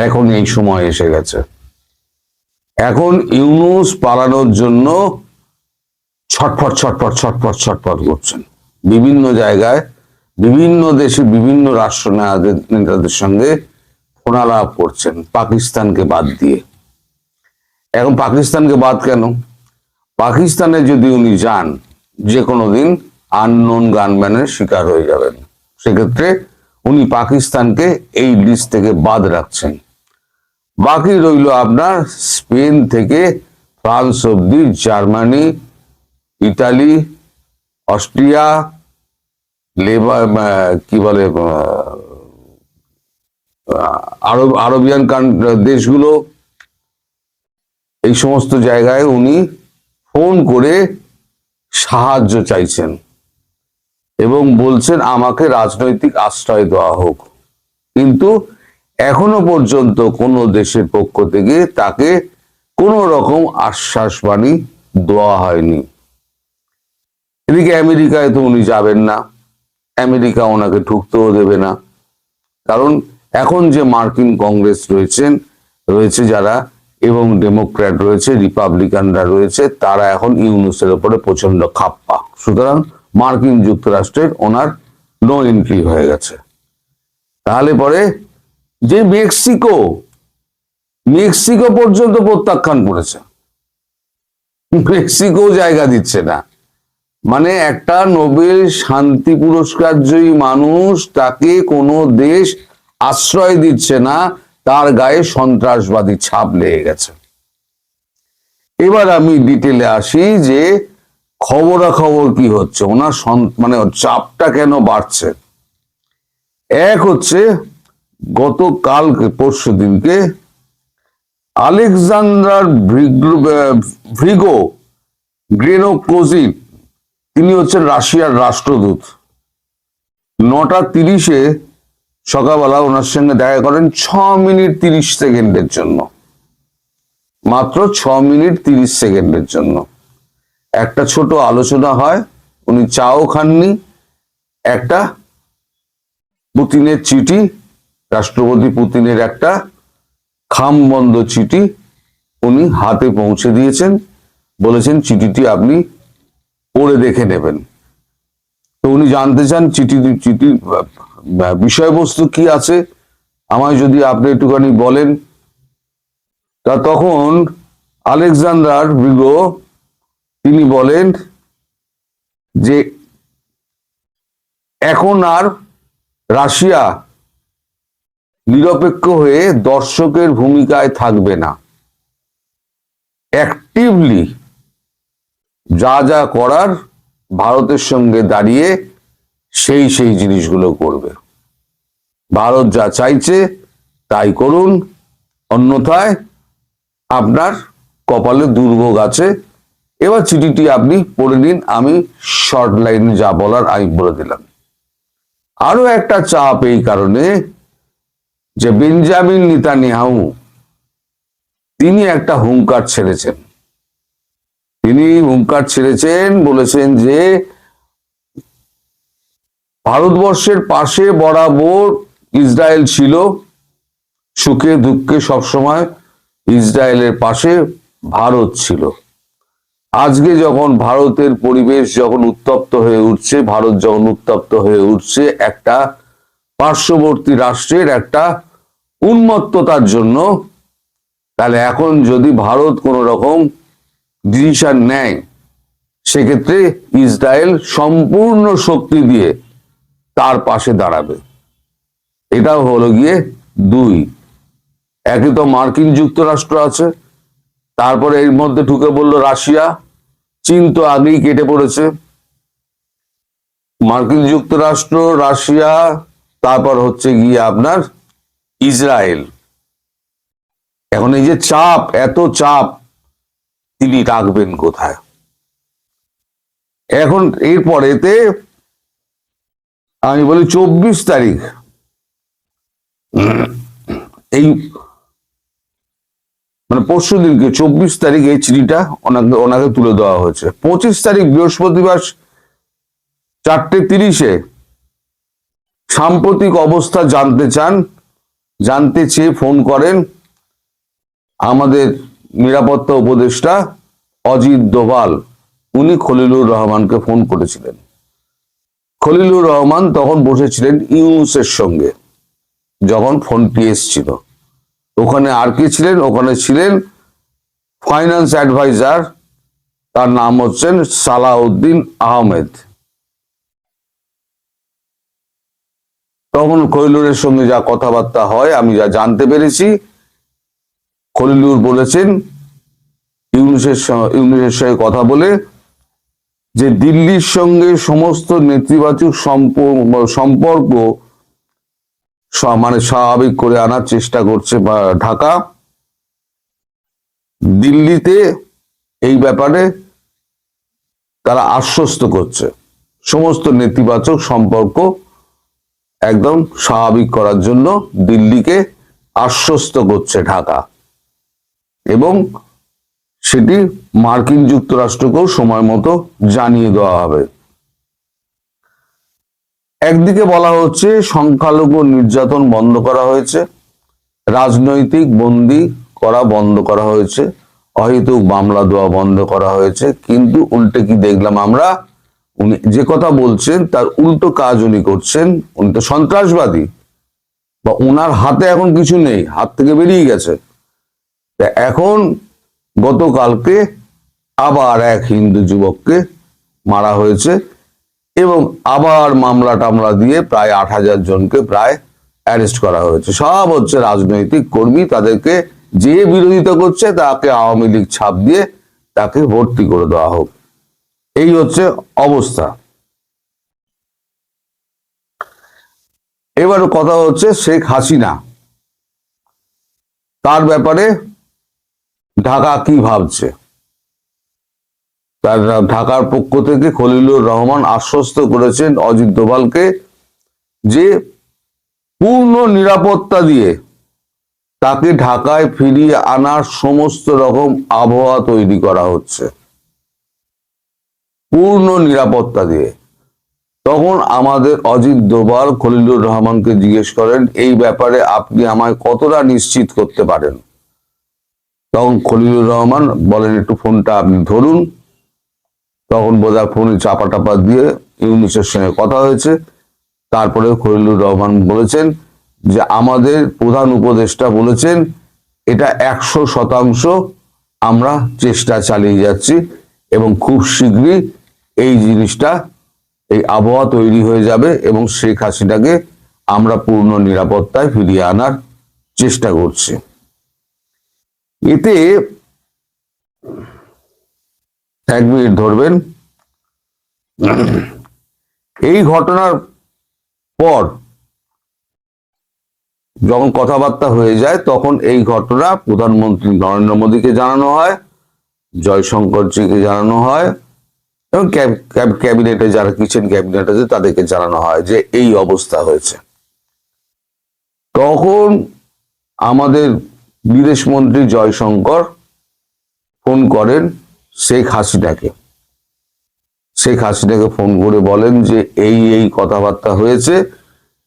এখন এই সময় এসে গেছে। এখন ইউনুস পালানোর জন্য ছটফট ছটফট ছটফট ছটফট করছেন। বিভিন্ন জায়গায় বিভিন্ন দেশে বিভিন্ন রাষ্ট্র নেতাদের- সঙ্গে ফোনালাপ করছেন পাকিস্তানকে বাদ দিয়ে। এখন পাকিস্তানকে বাদ কেন? পাকিস্তানে যদি উনি যান যে কোনো দিন আননোন গানম্যানের শিকার হয়ে যাবেন। সেক্ষেত্রে উনি পাকিস্তানকে এই লিস্ট থেকে বাদ রাখছেন। বাকি রইল আপনার স্পেন থেকে ফ্রান্স অব্দি জার্মানি, ইতালি, অস্ট্রিয়া লেবার কি বলে আরব, আরবিয়ান দেশগুলো, এই সমস্ত জায়গায় উনি ফোন করে সাহায্য চাইছেন এবং বলছেন, আমাকে রাজনৈতিক আশ্রয় দেওয়া হোক। কিন্তু এখনও পর্যন্ত কোনো দেশের পক্ষ থেকে তাকে কোনো রকম আশ্বাস বাণী দেওয়া হয়নি। এদিকে আমেরিকায় তো উনি যাবেন না। আমেরিকা ওনাকে ঢুকতেও দেবে না। কারণ এখন যে মার্কিন কংগ্রেস রয়েছেন, রয়েছে যারা, এবং ডেমোক্র্যাট রয়েছে, রিপাবলিকানরা রয়েছে, তারা এখন ইউনুসের ওপরে প্রচণ্ড খাপ্পা। সুতরাং মার্কিন যুক্তরাষ্ট্রের ওনার নো এন্ট্রি হয়ে গেছে। তাহলে পরে যে মেক্সিকো মেক্সিকো পর্যন্ত প্রত্যাখ্যান করেছে। মেক্সিকো জায়গা দিচ্ছে না। মানে একটা নোবেল শান্তি পুরস্কার জয়ী মানুষ তাকে কোনো দেশ আশ্রয় দিচ্ছে না, তার গায়ে সন্ত্রাসবাদী ছাপ লেগে গেছে। এবার আমি ডিটেলে আসি যে খবরাখবর কি হচ্ছে। ওনার মানে চাপটা কেন বাড়ছে? এক হচ্ছে গতকাল পরশু দিনকে আলেকজান্ডার ভ্রিগো গ্রেনোকোজিন তিনি হচ্ছেন রাশিয়ার রাষ্ট্রদূত। নটা তিরিশে সকালবেলা ওনার সঙ্গে দেখা করেন ছ মিনিট তিরিশ সেকেন্ডের জন্য। মাত্র ছ মিনিট তিরিশ সেকেন্ডের জন্য। একটা ছোট আলোচনা হয়, উনি চাও খাননি, একটা পুতিনের চিঠি রাষ্ট্রপতি পুতিনের একটা খাম খামবন্ধ চিঠি উনি হাতে পৌঁছে দিয়েছেন। বলেছেন চিঠিটি আপনি পড়ে দেখে নেবেন। তো উনি জানতে চান চিঠি আহ, বিষয়বস্তু কি আছে? আমায় যদি আপনি একটুখানি বলেন। তা তখন আলেকজান্ডার ব্রিগো তিনি বলেন যে এখন আর রাশিয়া নিরপেক্ষ হয়ে দর্শকের ভূমিকায় থাকবে না। অ্যাক্টিভলি যা যা করার ভারতের সঙ্গে দাঁড়িয়ে সেই সেই জিনিসগুলো করবে। ভারত যা চাইছে তাই করুন। অন্যথায় আপনার কপালে দুর্ভোগ আছে। এবার চিঠিটি আপনি পড়ে নিন। আমি শর্ট লাইনে যা বলার, আমি বলে দিলাম। আরও একটা চাপ এই কারণে যে বেঞ্জামিন নিতানিয়াহু, তিনি একটা হুঙ্কার ছেড়েছেন। তিনি হুঙ্কার ছেড়েছেন, বলেছেন যে ভারতবর্ষের পাশে বরাবর ইসরায়েল ছিল, সুখে দুঃখে সবসময় ইসরায়েলের পাশে ভারত ছিল। আজকে যখন ভারতের পরিবেশ যখন উত্তপ্ত হয়ে উঠছে, ভারত যখন উত্তপ্ত হয়ে উঠছে, একটা পার্শ্ববর্তী রাষ্ট্রের একটা উন্মত্ততার জন্য, তাহলে এখন যদি ভারত কোনো রকম ডিসিশন নেয়, সেক্ষেত্রে ইসরায়েল সম্পূর্ণ শক্তি দিয়ে তার পাশে দাঁড়াবে। এটাও হলো গিয়ে দুই। একে তো মার্কিন যুক্তরাষ্ট্র আছে, তারপরে এর মধ্যে ঢুকে বলল রাশিয়া। চীন তো আগেই কেটে পড়েছে। মার্কিন যুক্তরাষ্ট্র, রাশিয়া তারপর হচ্ছে গিয়ে আপনার ইসরায়েল। এখন এই যে চাপ, এত চাপ, তিনি রাখবেন কোথায়? এখন এরপরেতে আমি বলি চব্বিশ তারিখ। এই মানে পরশু দিনকে চব্বিশ তারিখ এই চিঠিটা ওনাকে ওনাকে তুলে দেওয়া হয়েছে। পঁচিশ তারিখ বৃহস্পতিবার চারটে তিরিশে সাম্প্রতিক অবস্থা জানতে চান, জানতে চেয়ে ফোন করেন আমাদের নিরাপত্তা উপদেষ্টা অজিত দোভাল। উনি খলিলুর রহমানকে ফোন করেছিলেন। খলিলুর রহমান তখন বসেছিলেন ইউনুসের সঙ্গে, যখন ফোনটি এসছিল। ওখানে আর কে ছিলেন? ওখানে ছিলেন ফাইন্যান্স অ্যাডভাইজার, তার নাম হচ্ছেন সালাউদ্দিন আহমেদ। তখন খলিলুরের সঙ্গে যা কথাবার্তা হয়, আমি যা জানতে পেরেছি। খলিলুর বলেছেন, ইউনুসের ইউনুসের সঙ্গে কথা বলে যে দিল্লির সঙ্গে সমস্ত নেতিবাচক সম্পর্ক মানে স্বাভাবিক করে আনার চেষ্টা করছে ঢাকা। দিল্লিতে এই ব্যাপারে তারা আশ্বস্ত করছে। সমস্ত নেতিবাচক সম্পর্ক একদম স্বাভাবিক করার জন্য দিল্লিকে আশ্বস্ত করছে ঢাকা। এবং সেটি মার্কিন যুক্তরাষ্ট্রকেও সময় মতো জানিয়ে দেওয়া হবে। একদিকে বলা হচ্ছে, সংখ্যালঘু নির্যাতন বন্ধ করা হয়েছে, রাজনৈতিক বন্দি করা বন্ধ করা হয়েছে, অহেতুক মামলা দেওয়া বন্ধ করা হয়েছে, কিন্তু উল্টে কি দেখলাম আমরা? উনি যে কথা বলছেন, তার উল্টো কাজ উনি করছেন। উনি তো সন্ত্রাসবাদী। বা ওনার হাতে এখন কিছু নেই, হাত থেকে বেরিয়ে গেছে। এখন গতকালকে আবার এক হিন্দু যুবককে মারা হয়েছে এবং আবার মামলা টামলা দিয়ে প্রায় আট হাজার জনকে প্রায় অ্যারেস্ট করা হয়েছে। সব হচ্ছে রাজনৈতিক কর্মী, তাদেরকে যে বিরোধিতা করছে, তাকে আওয়ামী লীগ ছাপ দিয়ে তাকে ভর্তি করে দেওয়া হোক। এই হচ্ছে অবস্থা। এবার কথা হচ্ছে শেখ হাসিনা। তার ব্যাপারে ঢাকা কি ভাবছে? তার ঢাকার পক্ষ থেকে খলিলুর রহমান আশ্বস্ত করেছেন অজিত দোভালকে যে পূর্ণ নিরাপত্তা দিয়ে তাকে ঢাকায় ফিরিয়ে আনার সমস্ত রকম আবহাওয়া তৈরি করা হচ্ছে। পূর্ণ নিরাপত্তা দিয়ে। তখন আমাদের অজিত দোভাল খলিলুর রহমানকে জিজ্ঞেস করেন, এই ব্যাপারে আপনি আমায় কতটা নিশ্চিত করতে পারেন? তখন খলিলুর রহমান বলেন, একটু ফোনটা আপনি ধরুন। তখন বোধহয় ফোনে চাপা টাপা দিয়ে ইউনিসের সঙ্গে কথা হয়েছে। তারপরে খলিলুর রহমান বলেছেন যে, আমাদের প্রধান উপদেষ্টা বলেছেন, এটা একশো শতাংশ আমরা চেষ্টা চালিয়ে যাচ্ছি এবং খুব শীঘ্রই এই জিনিসটা, এই আবহাওয়া তৈরি হয়ে যাবে এবং শেখ হাসিনাকে আমরা পূর্ণ নিরাপত্তায় ফিরিয়ে আনার চেষ্টা করছি। এতে এক মিনিট ধরবেন। এই ঘটনার পর যখন কথাবার্তা হয়ে যায়, তখন এই ঘটনা প্রধানমন্ত্রী নরেন্দ্র মোদীকে জানানো হয়, জয়শঙ্করজিকে জানানো হয় এবং ক্যাব- ক্যাব- ক্যাবিনেটে যারা, কিচেন ক্যাবিনেট আছে, তাদেরকে জানানো হয় যে এই অবস্থা হয়েছে। তখন আমাদের বিদেশমন্ত্রী জয়শঙ্কর ফোন করেন শেখ হাসিনাকে। শেখ হাসিনাকে ফোন করে বলেন যে এই এই কথাবার্তা হয়েছে,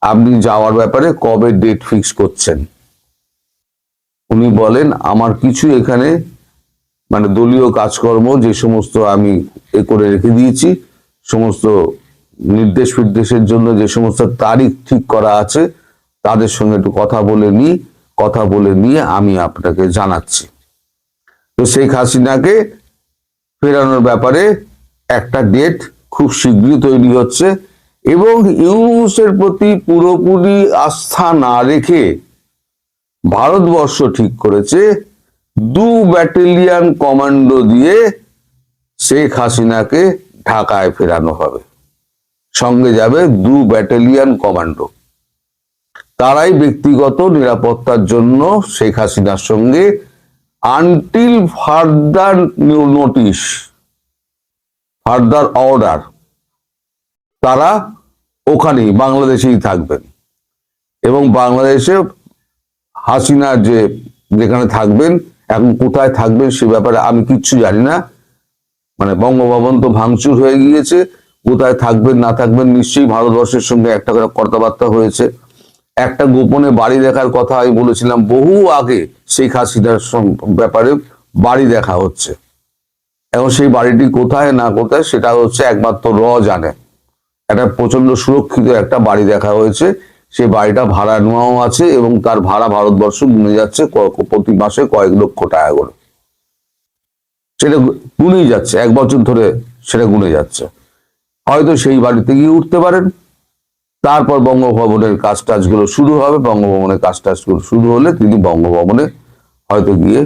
আপনি যাওয়ার ব্যাপারে কবে ডেট ফিক্স করছেন? উনি বলেন, আমার কিছু এখানে মানে দলীয় কাজকর্ম যে সমস্ত আমি এ করে রেখে দিয়েছি, সমস্ত নির্দেশ ফির্দেশের জন্য যে সমস্ত তারিখ ঠিক করা আছে, তাদের সঙ্গে একটু কথা বলে নিই, কথা বলে নিয়ে আমি আপনাকে জানাচ্ছি। তো শেখ হাসিনাকে ফেরানোর ব্যাপারে একটা ডেট খুব শীঘ্রই তৈরি হচ্ছে এবং ইউনুসের প্রতি পুরোপুরি আস্থা না রেখে ভারতবর্ষ ঠিক করেছে দু ব্যাটালিয়ান কমান্ডো দিয়ে শেখ হাসিনাকে ঢাকায় ফেরানো হবে। সঙ্গে যাবে দু ব্যাটালিয়ান কমান্ডো। তারাই ব্যক্তিগত নিরাপত্তার জন্য শেখ হাসিনার সঙ্গে until further notice further order তারা ওখানেই, বাংলাদেশেই থাকবেন। এবং বাংলাদেশে হাসিনার যে যেখানে থাকবেন এখন কোথায় থাকবেন সে ব্যাপারে আমি কিচ্ছু জানি না। মানে বঙ্গভবন তো ভাঙচুর হয়ে গিয়েছে, কোথায় থাকবেন, না থাকবেন, নিশ্চয়ই ভারতবর্ষের সঙ্গে একটা করে কথাবার্তা হয়েছে। একটা গোপনে বাড়ি দেখার কথা আমি বলেছিলাম, বহু আগে শেখ হাসিনার ব্যাপারে বাড়ি দেখা হচ্ছে। এবং সেই বাড়িটি কোথায়, না কোথায়, সেটা হচ্ছে একমাত্র র জানে। একটা প্রচণ্ড সুরক্ষিত একটা বাড়ি দেখা হয়েছে। সেই বাড়িটা ভাড়া নেওয়াও আছে এবং তার ভাড়া ভারতবর্ষ গুনে যাচ্ছে প্রতি মাসে কয়েক লক্ষ টাকা করে। সেটা গুনেই যাচ্ছে, এক বছর ধরে সেটা গুনে যাচ্ছে। হয়তো সেই বাড়িতে গিয়ে উঠতে পারেন। তারপর বঙ্গভবনের কাজ টাজগুলো শুরু হবে, বঙ্গভবনের কাজ টাজগুলো শুরু হলে তিনি বঙ্গভবনে হয়তো গিয়ে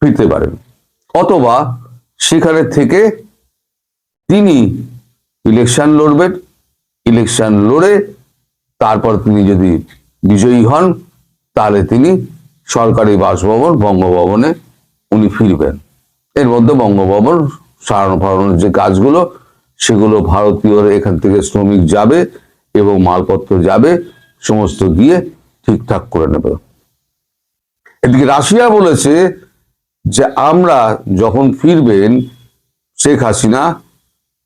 ফিরতে পারেন। অথবা সেখানে থেকে তিনি ইলেকশন লড়বেন। ইলেকশন লড়ে তারপর তিনি যদি বিজয়ী হন, তাহলে তিনি সরকারি বাসভবন, বঙ্গভবনে উনি ফিরবেন। এর মধ্যে বঙ্গভবন সারানো ফারানোর যে কাজগুলো, সেগুলো ভারতীয় এখান থেকে শ্রমিক যাবে এবং মালপত্র যাবে, সমস্ত গিয়ে ঠিকঠাক করে নেবে। এদিকে রাশিয়া বলেছে যে, আমরা যখন ফিরবেন শেখ হাসিনা,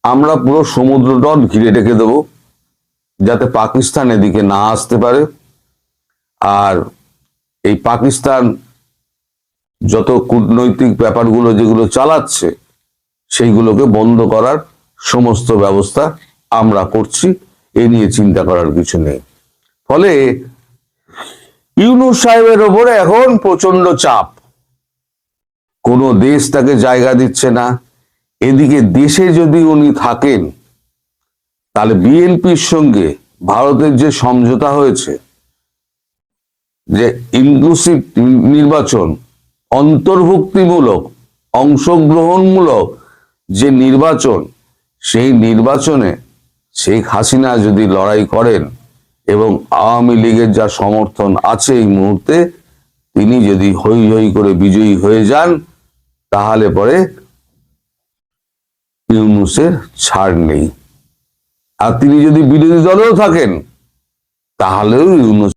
আমরা পুরো সমুদ্র তট ঘিরে রেখে দেব। যাতে পাকিস্তান এদিকে না আসতে পারে। আর এই পাকিস্তান যত কূটনৈতিক ব্যাপারগুলো যেগুলো চালাচ্ছে, সেইগুলোকে বন্ধ করার সমস্ত ব্যবস্থা আমরা করছি। এ নিয়ে চিন্তা করার কিছু নেই। ফলে ইউনুস সাহেবের ওপরে এখন প্রচণ্ড চাপ। কোনো দেশ তাকে জায়গা দিচ্ছে না। এদিকে দেশে যদি উনি থাকেন তাহলে বিএনপির সঙ্গে ভারতের যে সমঝোতা হয়েছে, যে ইনক্লুসিভ নির্বাচন, অন্তর্ভুক্তিমূলক, অংশগ্রহণমূলক যে নির্বাচন, সেই নির্বাচনে শেখ হাসিনা যদি লড়াই করেন এবং আওয়ামী লীগের যা সমর্থন আছে এই মুহূর্তে, তিনি যদি হই হই করে বিজয়ী হয়ে যান, তাহলে পরে ইউনুসের ছাড় নেই। আর তিনি যদি বিরোধী দলেও থাকেন তাহলেও ইউনুস